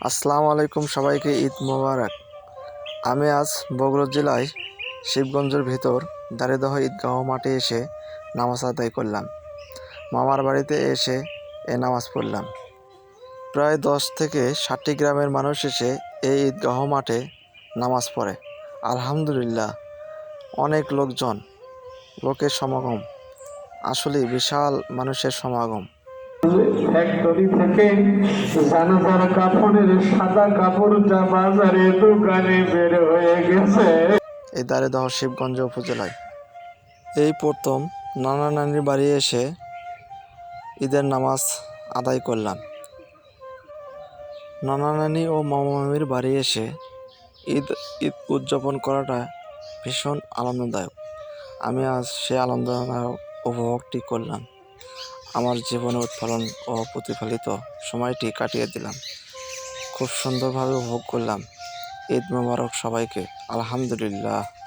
আসসালামু আলাইকুম সবাইকে, ঈদ মোবারক। আমি আজ বগুড়া জেলায় শিবগঞ্জের ভিতর দাঁড়িদহ ঈদগাহ মাঠে এসে নামাজ আদায় করলাম। মামার বাড়িতে এসে এ নামাজ পড়লাম। প্রায় দশ থেকে ষাটটি গ্রামের মানুষ এসে এই ঈদগাহ মাঠে নামাজ পড়ে। আলহামদুলিল্লাহ, অনেক লোকজন, লোকের সমাগম। আসলে বিশাল মানুষের সমাগম। ফ্যাক্টরি থেকে জানাজার কাপড়ের সাদা কাপড়টা বাজারে দোকানে বের হয়ে গেছে। এই দাঁড়িদহ শিবগঞ্জ উপজেলায়। এই প্রথম নানা নানির বাড়ি এসে ঈদের নামাজ আদায় করলাম। নানা নানি ও মামা মামির বাড়ি এসে ঈদ ঈদ উদযাপন করাটা ভীষণ আনন্দদায়ক। আমি আজ সে আনন্দদায়ক উপভোগটি করলাম। আমার জীবনে উৎফলন ও প্রতিফলিত সময়টি কাটিয়ে দিলাম। খুব সুন্দরভাবে উপভোগ করলাম। ঈদ মোবারক সবাইকে। আলহামদুলিল্লাহ।